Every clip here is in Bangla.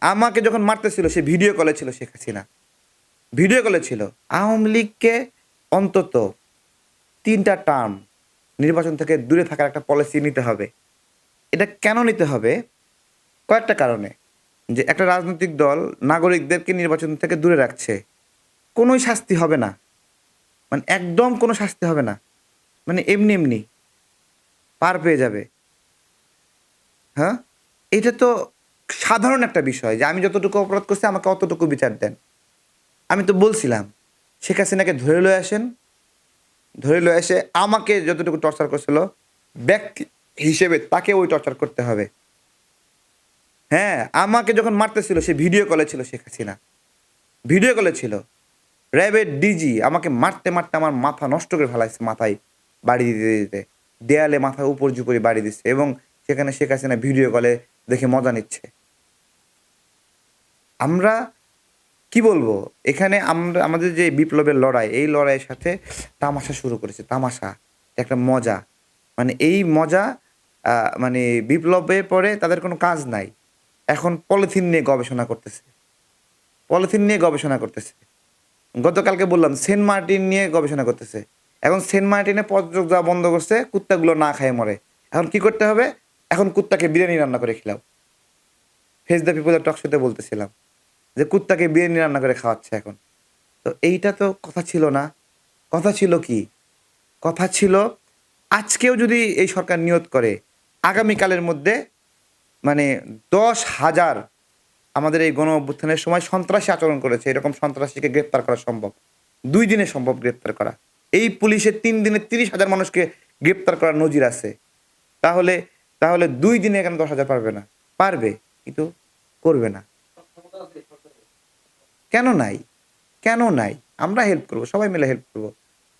আমাকে যখন মারতেছিল, সে ভিডিও কলে ছিল শেখ হাসিনা। ভিডিও কলে ছিল। আওয়ামী লীগকে অন্তত তিনটা টার্ম নির্বাচন থেকে দূরে থাকার একটা পলিসি নিতে হবে। এটা কেন নিতে হবে? কয়েকটা কারণে। যে একটা রাজনৈতিক দল নাগরিকদেরকে নির্বাচন থেকে দূরে রাখছে। কোনোই শাস্তি হবে না। মানে একদম কোনো শাস্তি হবে না। মানে এমনি এমনি। পার পেয়ে যাবে। হ্যাঁ? এটা তো সাধারণ একটা বিষয় যে আমি যতটুকু অপরাধ করছি, আমাকে অতটুকু বিচার দেন। আমি তো বলছিলাম, শেখ হাসিনাকে ধরে লয়ে আসেন, ধরে লয়ে এসে আমাকে যতটুকু টর্চার করছিল ব্যক্তি হিসেবে তাকে ওই টর্চার করতে হবে। হ্যাঁ আমাকে যখন মারতেছিল, সে ভিডিও কলে ছিল শেখ হাসিনা। ভিডিও কলে ছিল। র্যাবের ডিজি আমাকে মারতে মারতে আমার মাথা নষ্ট করে ফেলাইছে মাথায় বাড়ি দিতে দিতে দেয়ালে মাথা উপর জুপরি বাড়ি দিচ্ছে এবং সেখানে শেখ হাসিনা ভিডিও কলে দেখে মজা নিচ্ছে। আমরা কি বলব? এখানে আমরা, আমাদের যে বিপ্লবের লড়াই, এই লড়াইয়ের সাথে তামাশা শুরু করেছে। তামাশা, একটা মজা। মানে এই মজা মানে বিপ্লবের পরে তাদের কোনো কাজ নাই। এখন পলিথিন নিয়ে গবেষণা করতেছে। পলিথিন নিয়ে গবেষণা করতেছে। গতকালকে বললাম, সেন্ট মার্টিন নিয়ে গবেষণা করতেছে। এখন সেন্ট মার্টিনে পর্যটক যাওয়া বন্ধ করছে, কুত্তাগুলো না খায় মরে। এখন কি করতে হবে? এখন কুত্তাকে বিরিয়ানি রান্না করে খেলাও। ফেস দ্য পিপলের টক শোতে বলতেছিলাম। যে কুত্তাকে বিরিয়ানি রান্না করে খাওয়াচ্ছে এখন। তো এইটা তো কথা ছিল না। কথা ছিল কি? কথা ছিল আজকেও যদি এই সরকার নিয়ত করে, আগামীকালের মধ্যে মানে দশ হাজার আমাদের এই গণ অভ্যুত্থানের সময় সন্ত্রাসী আচরণ করেছে, এরকম সন্ত্রাসীকে গ্রেপ্তার করা সম্ভব। দুই দিনে সম্ভব গ্রেপ্তার করা। এই পুলিশের তিন দিনে তিরিশ হাজার মানুষকে গ্রেপ্তার করার নজির আছে। তাহলে তাহলে দুই দিনে এখানে দশ হাজার পারবে না। পারবে, কিন্তু করবে না। কেন নাই? কেন নাই? আমরা হেল্প করব, সবাই মিলে হেল্প করব।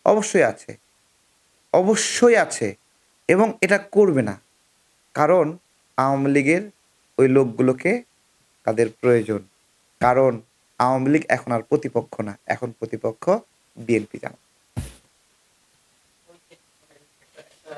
অবশ্যই আছে। অবশ্যই আছে এবং এটা করবে না। কারণ আওয়ামী লীগের ওই লোকগুলোকে তাদের প্রয়োজন। কারণ আওয়ামী লীগ এখন আর প্রতিপক্ষ না, এখন প্রতিপক্ষ বিএনপি জানা